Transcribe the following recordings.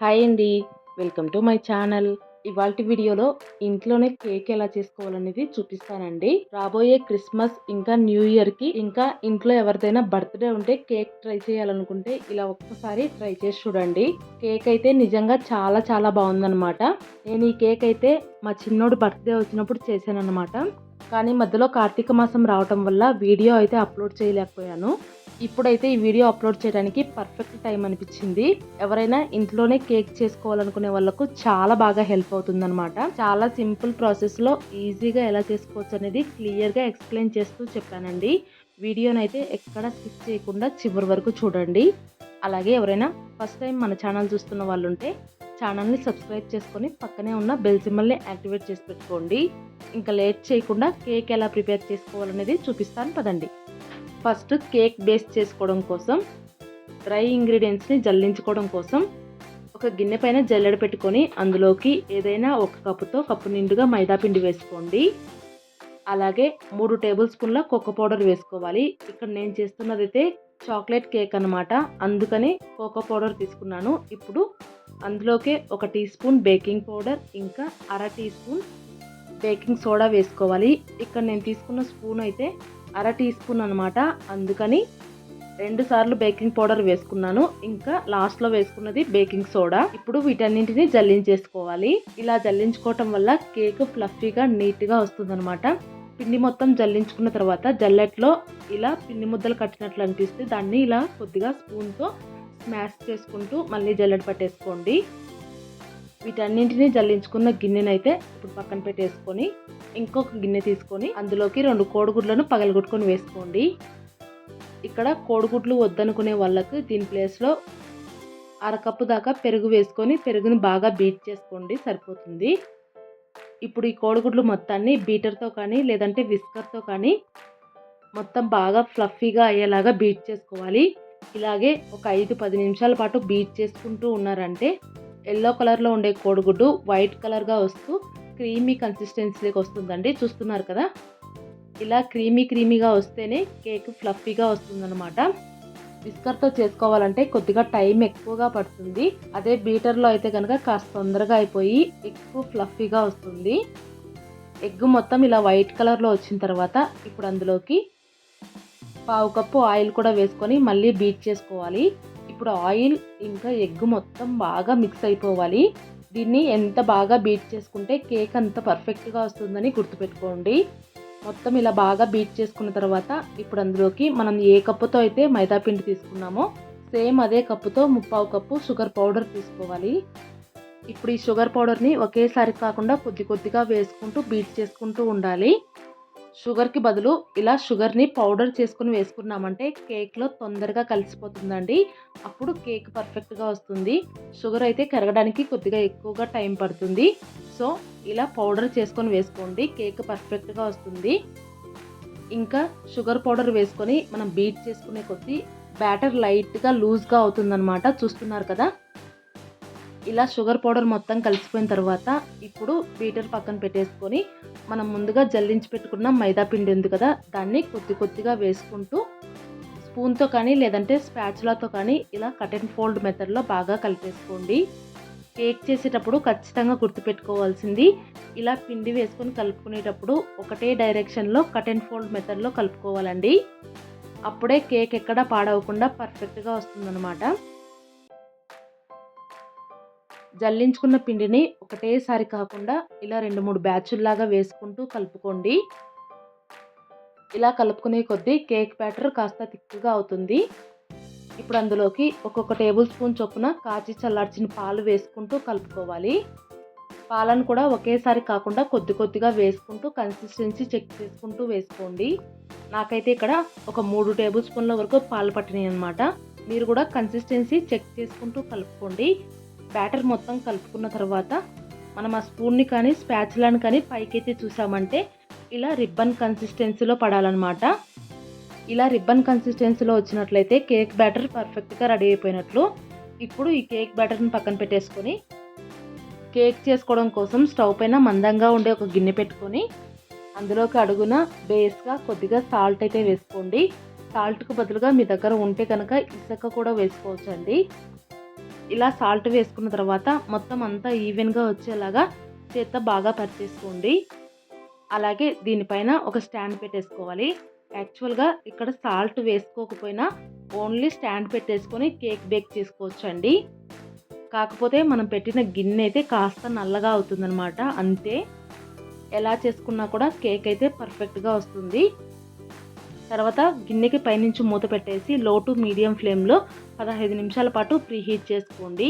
Hi అండి. Welcome to my channel. ఇవాళ వీడియోలో ఇంట్లోనే కేక్ ఎలా చేసుకోవాలనేది చూపిస్తానండి. రాబోయే క్రిస్మస్ ఇంకా న్యూ ఇయర్కి ఇంకా ఇంట్లో ఎవరిదైనా బర్త్డే ఉంటే కేక్ ట్రై చేయాలనుకుంటే ఇలా ఒక్కసారి ట్రై చేసి చూడండి. కేక్ అయితే నిజంగా చాలా చాలా బాగుందన్నమాట. నేను ఈ కేక్ అయితే మా చిన్నోడు బర్త్డే వచ్చినప్పుడు చేశాను అనమాట కానీ మధ్యలో కార్తీక మాసం రావటం వల్ల వీడియో అయితే అప్లోడ్ చేయలేకపోయాను. ఇప్పుడైతే ఈ వీడియో అప్లోడ్ చేయడానికి పర్ఫెక్ట్ టైం అనిపించింది. ఎవరైనా ఇంట్లోనే కేక్ చేసుకోవాలనుకునే వాళ్ళకు చాలా బాగా హెల్ప్ అవుతుందనమాట చాలా సింపుల్ ప్రాసెస్లో ఈజీగా ఎలా చేసుకోవచ్చు అనేది క్లియర్గా ఎక్స్ప్లెయిన్ చేస్తూ చెప్పానండి. వీడియోనైతే ఎక్కడ స్కిప్ చేయకుండా చివరి వరకు చూడండి. అలాగే ఎవరైనా ఫస్ట్ టైం మన ఛానల్ చూస్తున్న వాళ్ళు ఉంటే ఛానల్ని సబ్స్క్రైబ్ చేసుకొని పక్కనే ఉన్న బెల్ సింబల్ని యాక్టివేట్ చేసి పెట్టుకోండి. ఇంకా లేట్ చేయకుండా కేక్ ఎలా ప్రిపేర్ చేసుకోవాలనేది చూపిస్తాను పదండి. ఫస్ట్ కేక్ బేస్ చేసుకోవడం కోసం డ్రై ఇంగ్రీడియంట్స్ని జల్లించుకోవడం కోసం ఒక గిన్నె పైన జల్లెడ పెట్టుకొని అందులోకి ఏదైనా ఒక కప్పుతో కప్పు నిండుగా మైదా పిండి వేసుకోండి. అలాగే మూడు టేబుల్ స్పూన్ల కోకో పౌడర్ వేసుకోవాలి. ఇక్కడ నేను చేస్తున్నది అయితే చాక్లెట్ కేక్ అనమాట అందుకని కోకో పౌడర్ తీసుకున్నాను. ఇప్పుడు అందులోకే ఒక టీ స్పూన్ బేకింగ్ పౌడర్ ఇంకా అర టీ స్పూన్ బేకింగ్ సోడా వేసుకోవాలి. ఇక్కడ నేను తీసుకున్న స్పూన్ అయితే అర టీ స్పూన్ అనమాట అందుకని రెండు సార్లు బేకింగ్ పౌడర్ వేసుకున్నాను. ఇంకా లాస్ట్లో వేసుకున్నది బేకింగ్ సోడా. ఇప్పుడు వీటన్నింటిని జల్లించేసుకోవాలి. ఇలా జల్లించుకోవటం వల్ల కేక్ ఫ్లఫీగా నీట్గా వస్తుందన్నమాట. పిండి మొత్తం జల్లించుకున్న తర్వాత జల్లెట్లో ఇలా పిండి ముద్దలు కట్టినట్లు అనిపిస్తే దాన్ని ఇలా కొద్దిగా స్పూన్తో స్మాష్ చేసుకుంటూ మళ్ళీ జల్లెడ పట్టేసుకోండి. వీటన్నింటినీ జల్లించుకున్న గిన్నెనైతే ఇప్పుడు పక్కన పెట్టేసుకొని ఇంకొక గిన్నె తీసుకొని అందులోకి రెండు కోడిగుడ్లను పగలగొట్టుకొని వేసుకోండి. ఇక్కడ కోడిగుడ్లు వద్దనుకునే వాళ్ళకు దీని ప్లేస్లో అరకప్పు దాకా పెరుగు వేసుకొని పెరుగుని బాగా బీట్ చేసుకోండి సరిపోతుంది. ఇప్పుడు ఈ కోడిగుడ్లు మొత్తాన్ని బీటర్తో కానీ లేదంటే విస్కర్తో కానీ మొత్తం బాగా ఫ్లఫీగా అయ్యేలాగా బీట్ చేసుకోవాలి. ఇలాగే ఒక ఐదు పది నిమిషాల పాటు బీట్ చేసుకుంటూ ఉన్నారంటే ఎల్లో కలర్లో ఉండే కోడిగుడ్డు వైట్ కలర్గా వస్తూ క్రీమీ కన్సిస్టెన్సీకి వస్తుందండి. చూస్తున్నారు కదా? ఇలా క్రీమీ క్రీమీగా వస్తేనే కేక్ ఫ్లఫీగా వస్తుందన్నమాట. విస్కర్తో చేసుకోవాలంటే కొద్దిగా టైం ఎక్కువగా పడుతుంది. అదే బీటర్లో అయితే కనుక కాస్త తొందరగా అయిపోయి ఎక్కువ ఫ్లఫీగా వస్తుంది. ఎగ్ మొత్తం ఇలా వైట్ కలర్లో వచ్చిన తర్వాత ఇప్పుడు అందులోకి పావు కప్పు ఆయిల్ కూడా వేసుకొని మళ్ళీ బీట్ చేసుకోవాలి. ఇప్పుడు ఆయిల్ ఇంకా ఎగ్ మొత్తం బాగా మిక్స్ అయిపోవాలి. దీన్ని ఎంత బాగా బీట్ చేసుకుంటే కేక్ అంత పర్ఫెక్ట్గా వస్తుందని గుర్తుపెట్టుకోండి. మొత్తం ఇలా బాగా బీట్ చేసుకున్న తర్వాత ఇప్పుడు అందులోకి మనం ఏ కప్పుతో అయితే మైదా పిండి తీసుకున్నామో సేమ్ అదే కప్పుతో ముప్పావు కప్పు షుగర్ పౌడర్ తీసుకోవాలి. ఇప్పుడు ఈ షుగర్ పౌడర్ని ఒకేసారి కాకుండా కొద్ది కొద్దిగా వేసుకుంటూ బీట్ చేసుకుంటూ ఉండాలి. షుగర్కి బదులు ఇలా షుగర్ని పౌడర్ చేసుకుని వేసుకున్నామంటే కేక్లో తొందరగా కలిసిపోతుందండి. అప్పుడు కేక్ పర్ఫెక్ట్గా వస్తుంది. షుగర్ అయితే కరగడానికి కొద్దిగా ఎక్కువగా టైం పడుతుంది. సో ఇలా పౌడర్ చేసుకొని వేసుకోండి. కేక్ పర్ఫెక్ట్గా వస్తుంది. ఇంకా షుగర్ పౌడర్ వేసుకొని మనం బీట్ చేసుకునే కొద్దీ బ్యాటర్ లైట్గా లూజ్గా అవుతుందన్నమాట. చూస్తున్నారు కదా? ఇలా షుగర్ పౌడర్ మొత్తం కలిసిపోయిన తర్వాత ఇప్పుడు బీటర్ పక్కన పెట్టేసుకొని మనం ముందుగా జల్లించి పెట్టుకున్న మైదా పిండి ఉంది కదా దాన్ని కొద్ది కొద్దిగా వేసుకుంటూ స్పూన్తో కానీ లేదంటే స్పాచులాతో కానీ ఇలా కట్ అండ్ ఫోల్డ్ మెథడ్లో బాగా కలిపేసుకోండి. కేక్ చేసేటప్పుడు ఖచ్చితంగా గుర్తుపెట్టుకోవాల్సింది ఇలా పిండి వేసుకొని కలుపుకునేటప్పుడు ఒకటే డైరెక్షన్లో కట్ అండ్ ఫోల్డ్ మెథడ్లో కలుపుకోవాలండి. అప్పుడే కేక్ ఎక్కడ పాడవకుండా పర్ఫెక్ట్గా వస్తుందన్నమాట. జల్లించుకున్న పిండిని ఒకటేసారి కాకుండా ఇలా రెండు మూడు బ్యాచుల్లాగా వేసుకుంటూ కలుపుకోండి. ఇలా కలుపుకునే కొద్దీ కేక్ బ్యాటర్ కాస్త తిక్కుగా అవుతుంది. ఇప్పుడు అందులోకి ఒక్కొక్క టేబుల్ స్పూన్ చొప్పున కాచి చల్లార్చిన పాలు వేసుకుంటూ కలుపుకోవాలి. పాలను కూడా ఒకేసారి కాకుండా కొద్ది కొద్దిగా వేసుకుంటూ కన్సిస్టెన్సీ చెక్ చేసుకుంటూ వేసుకోండి. నాకైతే ఇక్కడ ఒక మూడు టేబుల్ స్పూన్ల వరకు పాలు పట్టినాయి అనమాట మీరు కూడా కన్సిస్టెన్సీ చెక్ చేసుకుంటూ కలుపుకోండి. బ్యాటర్ మొత్తం కలుపుకున్న తర్వాత మనం ఆ స్పూన్ని కానీ స్పాచులాని కానీ పైకైతే చూసామంటే ఇలా రిబ్బన్ కన్సిస్టెన్సీలో పడాలన్నమాట. ఇలా రిబ్బన్ కన్సిస్టెన్సీలో వచ్చినట్లయితే కేక్ బ్యాటర్ పర్ఫెక్ట్గా రెడీ అయిపోయినట్లు. ఇప్పుడు ఈ కేక్ బ్యాటర్ని పక్కన పెట్టేసుకొని కేక్ చేసుకోవడం కోసం స్టవ్ పైన మందంగా ఉండే ఒక గిన్నె పెట్టుకొని అందులోకి అడుగున బేస్గా కొద్దిగా సాల్ట్ అయితే వేసుకోండి. సాల్ట్కు బదులుగా మీ దగ్గర ఉంటే కనుక ఇసుక కూడా వేసుకోవచ్చండి. ఇలా సాల్ట్ వేసుకున్న తర్వాత మొత్తం అంతా ఈవెన్గా వచ్చేలాగా చేత బాగా పరిచేసుకోండి. అలాగే దీనిపైన ఒక స్టాండ్ పెట్టేసుకోవాలి. యాక్చువల్గా ఇక్కడ సాల్ట్ వేసుకోకపోయినా ఓన్లీ స్టాండ్ పెట్టేసుకొని కేక్ బేక్ చేసుకోవచ్చండి. కాకపోతే మనం పెట్టిన గిన్నె అయితే కాస్త నల్లగా అవుతుందన్నమాట అంతే. ఎలా చేసుకున్నా కూడా కేక్ అయితే పర్ఫెక్ట్గా వస్తుంది. తర్వాత గిన్నెకి పైనుంచి మూత పెట్టేసి లో టు మీడియం ఫ్లేమ్లో పదహైదు నిమిషాల పాటు ప్రీహీట్ చేసుకోండి.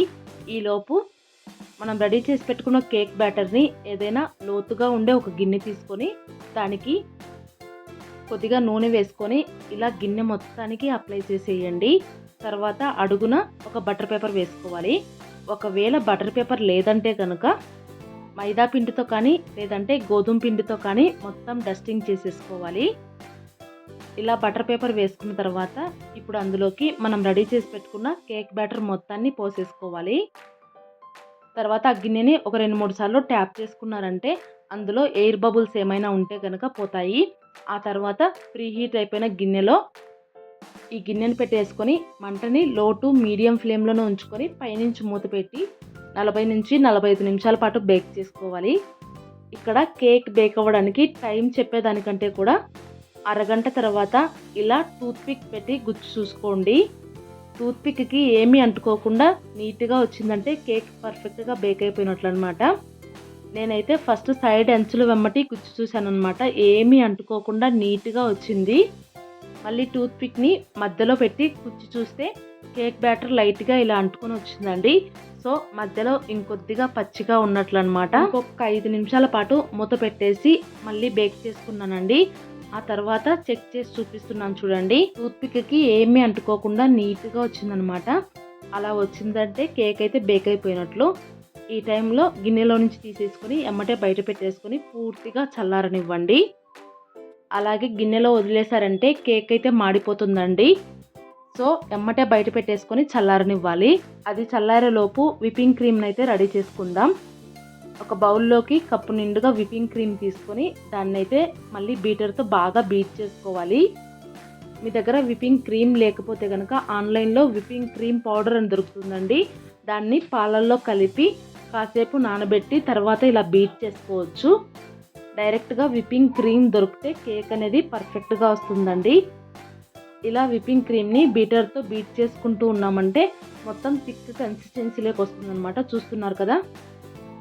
ఈలోపు మనం రెడీ చేసి పెట్టుకున్న కేక్ బ్యాటర్ని ఏదైనా లోతుగా ఉండే ఒక గిన్నె తీసుకొని దానికి కొద్దిగా నూనె వేసుకొని ఇలా గిన్నె మొత్తానికి అప్లై చేసేయండి. తర్వాత అడుగున ఒక బటర్ పేపర్ వేసుకోవాలి. ఒకవేళ బటర్ పేపర్ లేదంటే కనుక మైదా పిండితో కానీ లేదంటే గోధుమ పిండితో కానీ మొత్తం డస్టింగ్ చేసేసుకోవాలి. ఇలా బటర్ పేపర్ వేసుకున్న తర్వాత ఇప్పుడు అందులోకి మనం రెడీ చేసి పెట్టుకున్న కేక్ బ్యాటర్ మొత్తాన్ని పోసేసుకోవాలి. తర్వాత ఆ గిన్నెని ఒక రెండు మూడు సార్లు ట్యాప్ చేసుకున్నారంటే అందులో ఎయిర్ బబుల్స్ ఏమైనా ఉంటే కనుక పోతాయి. ఆ తర్వాత ప్రీ హీట్ అయిపోయిన గిన్నెలో ఈ గిన్నెని పెట్టేసుకొని మంటని లో టు మీడియం ఫ్లేమ్లోనే ఉంచుకొని పైనుంచి మూత పెట్టి నలభై నుంచి నలభై ఐదు నిమిషాల పాటు బేక్ చేసుకోవాలి. ఇక్కడ కేక్ బేక్ అవ్వడానికి టైం చెప్పేదానికంటే కూడా అరగంట తర్వాత ఇలా టూత్పిక్ పెట్టి గుచ్చి చూసుకోండి. టూత్పిక్కి ఏమీ అంటుకోకుండా నీట్గా వచ్చిందంటే కేక్ పర్ఫెక్ట్గా బేక్ అయిపోయినట్లు అనమాట నేనైతే ఫస్ట్ సైడ్ అంచులు వెమ్మటి గుచ్చి చూశాను అనమాట ఏమీ అంటుకోకుండా నీట్గా వచ్చింది. మళ్ళీ టూత్పిక్ని మధ్యలో పెట్టి కుచ్చి చూస్తే కేక్ బ్యాటర్ లైట్గా ఇలా అంటుకొని వచ్చిందండి. సో మధ్యలో ఇంకొద్దిగా పచ్చిగా ఉన్నట్లు అనమాట ఇంకొక ఐదు నిమిషాల పాటు మూత పెట్టేసి మళ్ళీ బేక్ చేసుకున్నానండి. ఆ తర్వాత చెక్ చేసి చూపిస్తున్నాను చూడండి. టూత్పిక్కి ఏమీ అంటుకోకుండా నీట్గా వచ్చిందనమాట. అలా వచ్చిందంటే కేక్ అయితే బేక్ అయిపోయినట్లు. ఈ టైంలో గిన్నెలో నుంచి తీసేసుకొని ఎమ్మటే బయట పెట్టేసుకొని పూర్తిగా చల్లారనివ్వండి. అలాగే గిన్నెలో వదిలేశారంటే కేక్ అయితే మాడిపోతుందండి. సో ఎమ్మటే బయట పెట్టేసుకొని చల్లారనివ్వాలి. అది చల్లారేలోపు విపింగ్ క్రీమ్ని అయితే రెడీ చేసుకుందాం. ఒక బౌల్లోకి కప్పు నిండుగా విపింగ్ క్రీమ్ తీసుకొని దాన్ని అయితే మళ్ళీ బీటర్తో బాగా బీట్ చేసుకోవాలి. మీ దగ్గర విపింగ్ క్రీమ్ లేకపోతే కనుక ఆన్లైన్లో విపింగ్ క్రీమ్ పౌడర్ అని దొరుకుతుందండి. దాన్ని పాలల్లో కలిపి కాసేపు నానబెట్టి తర్వాత ఇలా బీట్ చేసుకోవచ్చు. డైరెక్ట్గా విపింగ్ క్రీమ్ దొరికితే కేక్ అనేది పర్ఫెక్ట్గా వస్తుందండి. ఇలా విపింగ్ క్రీమ్ని బీటర్తో బీట్ చేసుకుంటూ ఉన్నామంటే మొత్తం థిక్ కన్సిస్టెన్సీలోకి వస్తుందన్నమాట. చూస్తున్నారు కదా?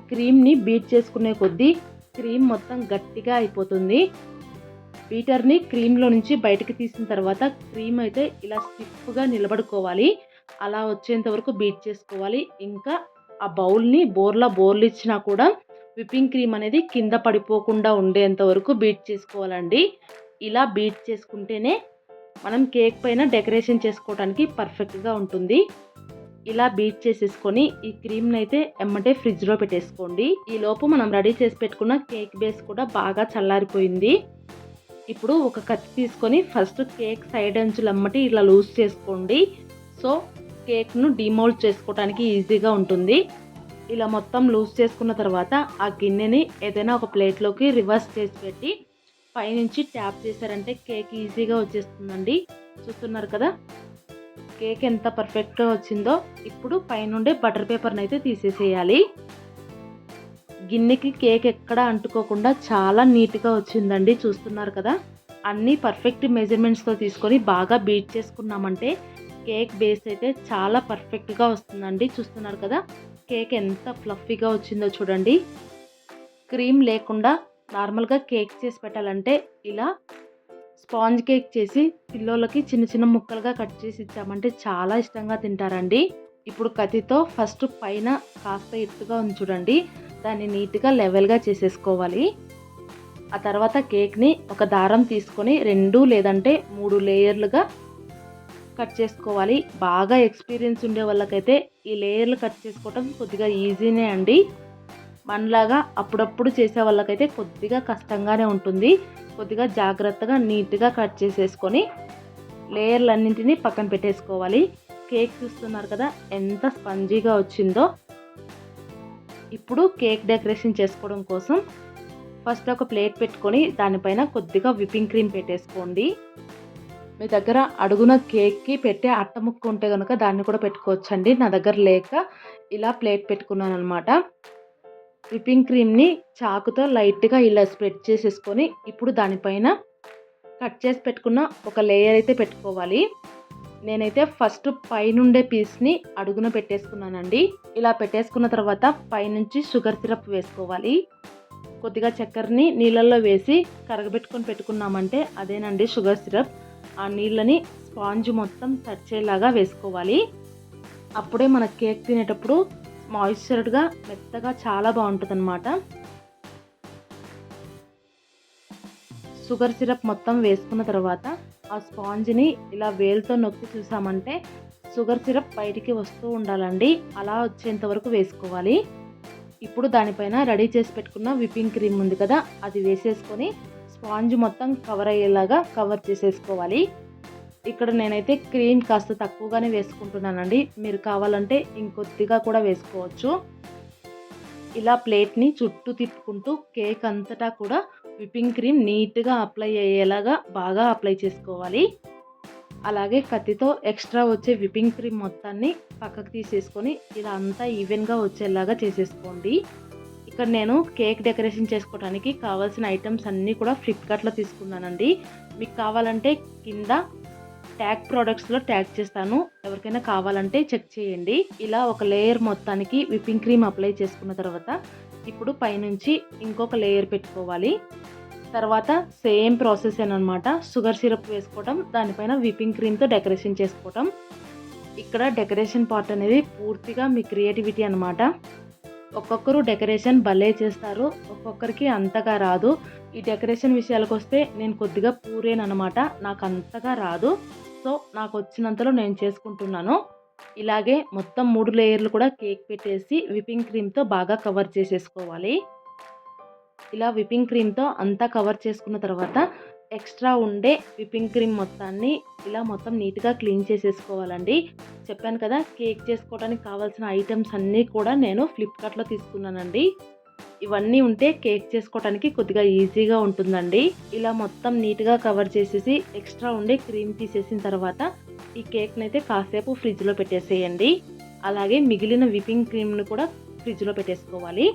క్రీమ్ని బీట్ చేసుకునే కొద్దీ క్రీమ్ మొత్తం గట్టిగా అయిపోతుంది. బీటర్ని క్రీమ్లో నుంచి బయటకు తీసిన తర్వాత క్రీమ్ అయితే ఇలా స్టిఫ్గా నిలబడుకోవాలి. అలా వచ్చేంత వరకు బీట్ చేసుకోవాలి. ఇంకా ఆ బౌల్ని బోర్లా బోర్లు ఇచ్చినా కూడా విప్పింగ్ క్రీమ్ అనేది కింద పడిపోకుండా ఉండేంత వరకు బీట్ చేసుకోవాలండి. ఇలా బీట్ చేసుకుంటేనే మనం కేక్ పైన డెకరేషన్ చేసుకోవడానికి పర్ఫెక్ట్గా ఉంటుంది. ఇలా బీట్ చేసేసుకొని ఈ క్రీమ్ని అయితే ఎమ్మటే ఫ్రిడ్జ్లో పెట్టేసుకోండి. ఈ లోపు మనం రెడీ చేసి పెట్టుకున్న కేక్ బేస్ కూడా బాగా చల్లారిపోయింది. ఇప్పుడు ఒక కత్తి తీసుకొని ఫస్ట్ కేక్ సైడ్ అంచులు అమ్మటి ఇలా లూజ్ చేసుకోండి. సో కేక్ను డిమోల్డ్ చేసుకోవడానికి ఈజీగా ఉంటుంది. ఇలా మొత్తం లూజ్ చేసుకున్న తర్వాత ఆ గిన్నెని ఏదైనా ఒక ప్లేట్లోకి రివర్స్ చేసి పెట్టి పైనుంచి ట్యాప్ చేశారంటే కేక్ ఈజీగా వచ్చేస్తుందండి. చూస్తున్నారు కదా? కేక్ ఎంత పర్ఫెక్ట్గా వచ్చిందో ఇప్పుడు పైనుండే బటర్ పేపర్ని అయితే తీసేసేయాలి. గిన్నెకి కేక్ ఎక్కడ అంటుకోకుండా చాలా నీట్గా వచ్చిందండి చూస్తున్నారు కదా. అన్నీ పర్ఫెక్ట్ మెజర్మెంట్స్తో తీసుకొని బాగా బీట్ చేసుకున్నామంటే కేక్ బేస్ అయితే చాలా పర్ఫెక్ట్గా వస్తుందండి చూస్తున్నారు కదా. కేక్ ఎంత ఫ్లఫీగా వచ్చిందో చూడండి. క్రీమ్ లేకుండా నార్మల్గా కేక్ చేసి పెట్టాలంటే ఇలా స్పాంజ్ కేక్ చేసి పిల్లలకి చిన్న చిన్న ముక్కలుగా కట్ చేసి ఇచ్చామంటే చాలా ఇష్టంగా తింటారండి. ఇప్పుడు కత్తితో ఫస్ట్ పైన కాస్త ఎత్తుగా ఉంచుడండి దాన్ని నీట్గా లెవెల్గా చేసేసుకోవాలి. ఆ తర్వాత కేక్ని ఒక దారం తీసుకొని రెండు లేదంటే మూడు లేయర్లుగా కట్ చేసుకోవాలి. బాగా ఎక్స్పీరియన్స్ ఉండే వాళ్ళకైతే ఈ లేయర్లు కట్ చేసుకోవటం కొద్దిగా ఈజీనే అండి. మనలాగా అప్పుడప్పుడు చేసే వాళ్ళకైతే కొద్దిగా కష్టంగానే ఉంటుంది. కొద్దిగా జాగ్రత్తగా నీట్గా కట్ చేసేసుకొని లేయర్లన్నింటినీ పక్కన పెట్టేసుకోవాలి. కేక్ చూస్తున్నారు కదా ఎంత స్పంజీగా వచ్చిందో. ఇప్పుడు కేక్ డెకరేషన్ చేసుకోవడం కోసం ఫస్ట్ ఒక ప్లేట్ పెట్టుకొని దానిపైన కొద్దిగా విప్పింగ్ క్రీమ్ పెట్టేసుకోండి. మీ దగ్గర అడుగున కేక్కి పెట్టే అట్ట ముక్క ఉంటే కనుక దాన్ని కూడా పెట్టుకోవచ్చండి. నా దగ్గర లేక ఇలా ప్లేట్ పెట్టుకున్నాను అనమాట విప్పింగ్ క్రీమ్ని చాకుతో లైట్గా ఇలా స్ప్రెడ్ చేసేసుకొని ఇప్పుడు దానిపైన కట్ చేసి పెట్టుకున్న ఒక లేయర్ అయితే పెట్టుకోవాలి. నేనైతే ఫస్ట్ పైనుండే పీస్ని అడుగున పెట్టేసుకున్నానండి. ఇలా పెట్టేసుకున్న తర్వాత పైనుంచి షుగర్ సిరప్ వేసుకోవాలి. కొద్దిగా చక్కెరని నీళ్ళల్లో వేసి కరగబెట్టుకొని పెట్టుకున్నామంటే అదేనండి షుగర్ సిరప్ ఆ నీళ్ళని స్పాంజ్ మొత్తం తడిచేలాగా వేసుకోవాలి. అప్పుడే మన కేక్ తినేటప్పుడు మాయిశ్చర్డ్గా మెత్తగా చాలా బాగుంటుంది అనమాట షుగర్ సిరప్ మొత్తం వేసుకున్న తర్వాత ఆ స్పాంజ్ని ఇలా వేలుతో నొక్కి చూసామంటే షుగర్ సిరప్ బయటికి వస్తూ ఉండాలండి. అలా వచ్చేంత వరకు వేసుకోవాలి. ఇప్పుడు దానిపైన రెడీ చేసి పెట్టుకున్న విప్పింగ్ క్రీమ్ ఉంది కదా అది వేసేసుకొని స్పాంజ్ మొత్తం కవర్ అయ్యేలాగా కవర్ చేసేసుకోవాలి. ఇక్కడ నేనైతే క్రీమ్ కాస్త తక్కువగానే వేసుకుంటున్నానండి. మీరు కావాలంటే ఇంకొద్దిగా కూడా వేసుకోవచ్చు. ఇలా ప్లేట్ని చుట్టూ తిప్పుకుంటూ కేక్ అంతటా కూడా విప్పింగ్ క్రీమ్ నీట్గా అప్లై అయ్యేలాగా బాగా అప్లై చేసుకోవాలి. అలాగే కత్తితో ఎక్స్ట్రా వచ్చే విప్పింగ్ క్రీమ్ మొత్తాన్ని పక్కకు తీసేసుకొని ఇలా అంతా ఈవెన్గా వచ్చేలాగా చేసేసుకోండి. ఇక్కడ నేను కేక్ డెకరేషన్ చేసుకోవడానికి కావాల్సిన ఐటమ్స్ అన్నీ కూడా ఫ్లిప్కార్ట్లో తీసుకున్నానండి. మీకు కావాలంటే కింద ట్యాగ్ ప్రోడక్ట్స్లో ట్యాగ్ చేస్తాను. ఎవరికైనా కావాలంటే చెక్ చేయండి. ఇలా ఒక లేయర్ మొత్తానికి విప్పింగ్ క్రీమ్ అప్లై చేసుకున్న తర్వాత ఇప్పుడు పైనుంచి ఇంకొక లేయర్ పెట్టుకోవాలి. తర్వాత సేమ్ ప్రాసెస్ అనమాట. షుగర్ సిరప్ వేసుకోవటం దానిపైన విప్పింగ్ క్రీమ్తో డెకరేషన్ చేసుకోవటం. ఇక్కడ డెకరేషన్ పార్ట్ అనేది పూర్తిగా మీ క్రియేటివిటీ అనమాట. ఒక్కొక్కరు డెకరేషన్ భలే చేస్తారు. ఒక్కొక్కరికి అంతగా రాదు. ఈ డెకరేషన్ విషయాలకు వస్తే నేను కొద్దిగా పూరేనమాట నాకు అంతగా రాదు. సో నాకు వచ్చినంతలో నేను చేసుకుంటున్నాను. ఇలాగే మొత్తం మూడు లేయర్లు కూడా కేక్ పెట్టేసి విపింగ్ క్రీమ్తో బాగా కవర్ చేసేసుకోవాలి. ఇలా విపింగ్ క్రీమ్తో అంతా కవర్ చేసుకున్న తర్వాత ఎక్స్ట్రా ఉండే విపింగ్ క్రీమ్ మొత్తాన్ని ఇలా మొత్తం నీట్గా క్లీన్ చేసేసుకోవాలండి. చెప్పాను కదా కేక్ చేసుకోవడానికి కావాల్సిన ఐటమ్స్ అన్నీ కూడా నేను ఫ్లిప్కార్ట్లో తీసుకున్నానండి. ఇవన్నీ ఉంటే కేక్ చేసుకోవడానికి కొద్దిగా ఈజీగా ఉంటుందండి. ఇలా మొత్తం నీట్గా కవర్ చేసేసి ఎక్స్ట్రా ఉండే క్రీమ్ తీసేసిన తర్వాత ఈ కేక్ని అయితే కాసేపు ఫ్రిడ్జ్లో పెట్టేసేయండి. అలాగే మిగిలిన విపింగ్ క్రీమ్ని కూడా ఫ్రిడ్జ్లో పెట్టేసుకోవాలి.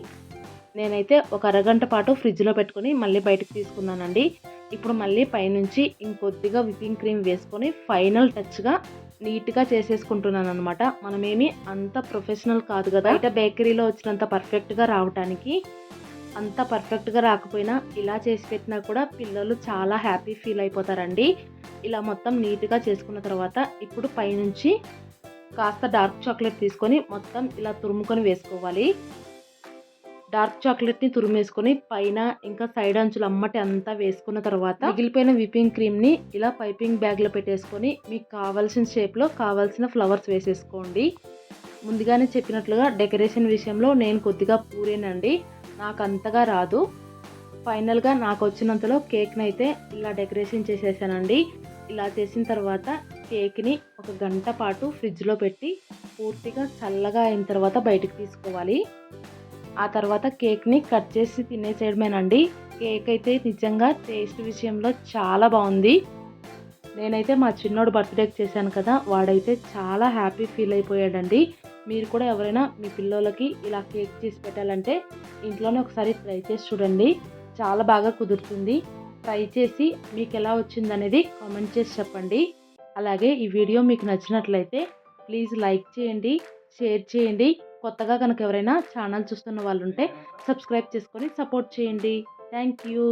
నేనైతే ఒక అరగంట పాటు ఫ్రిడ్జ్లో పెట్టుకొని మళ్ళీ బయటకు తీసుకున్నానండి. ఇప్పుడు మళ్ళీ పైనుంచి ఇంకొద్దిగా విపింగ్ క్రీమ్ వేసుకొని ఫైనల్ టచ్గా నీట్గా చేసేసుకుంటున్నాను అనమాట మనమేమి అంత ప్రొఫెషనల్ కాదు కదా. బయట బేకరీలో వచ్చినంత పర్ఫెక్ట్గా రావటానికి అంత పర్ఫెక్ట్గా రాకపోయినా ఇలా చేసి పెట్టినా కూడా పిల్లలు చాలా హ్యాపీ ఫీల్ అయిపోతారండి. ఇలా మొత్తం నీట్గా చేసుకున్న తర్వాత ఇప్పుడు పైనుంచి కాస్త డార్క్ చాక్లెట్ తీసుకొని మొత్తం ఇలా తురుముకొని వేసుకోవాలి. డార్క్ చాక్లెట్ని తురిమేసుకొని పైన ఇంకా సైడ్ అంచులు అమ్మటి అంతా వేసుకున్న తర్వాత మిగిలిపోయిన విపింగ్ క్రీమ్ని ఇలా పైపింగ్ బ్యాగ్లో పెట్టేసుకొని మీకు కావాల్సిన షేప్లో కావాల్సిన ఫ్లవర్స్ వేసేసుకోండి. ముందుగానే చెప్పినట్లుగా డెకరేషన్ విషయంలో నేను కొద్దిగా పూరేనండి. నాకు అంతగా రాదు. ఫైనల్గా నాకు వచ్చినంతలో కేక్ని అయితే ఇలా డెకరేషన్ చేసేసానండి. ఇలా చేసిన తర్వాత కేక్ని ఒక గంట పాటు ఫ్రిడ్జ్లో పెట్టి పూర్తిగా చల్లగా అయిన తర్వాత బయటకు తీసుకోవాలి. ఆ తర్వాత కేక్ని కట్ చేసి తినేసేయడమేనండి. కేక్ అయితే నిజంగా టేస్ట్ విషయంలో చాలా బాగుంది. నేనైతే మా చిన్నోడు బర్త్డేకి చేశాను కదా వాడైతే చాలా హ్యాపీ ఫీల్ అయిపోయాడండి. మీరు కూడా ఎవరైనా మీ పిల్లలకి ఇలా కేక్ చేసి పెట్టాలంటే ఇంట్లోనే ఒకసారి ట్రై చేసి చూడండి. చాలా బాగా కుదురుతుంది. ట్రై చేసి మీకు ఎలా వచ్చిందనేది కామెంట్ చేసి చెప్పండి. అలాగే ఈ వీడియో మీకు నచ్చినట్లయితే ప్లీజ్ లైక్ చేయండి షేర్ చేయండి. కొత్తగా కనుక ఎవరైనా ఛానల్ చూస్తున్న వాళ్ళు ఉంటే సబ్స్క్రైబ్ చేసుకొని సపోర్ట్ చేయండి. Thank you.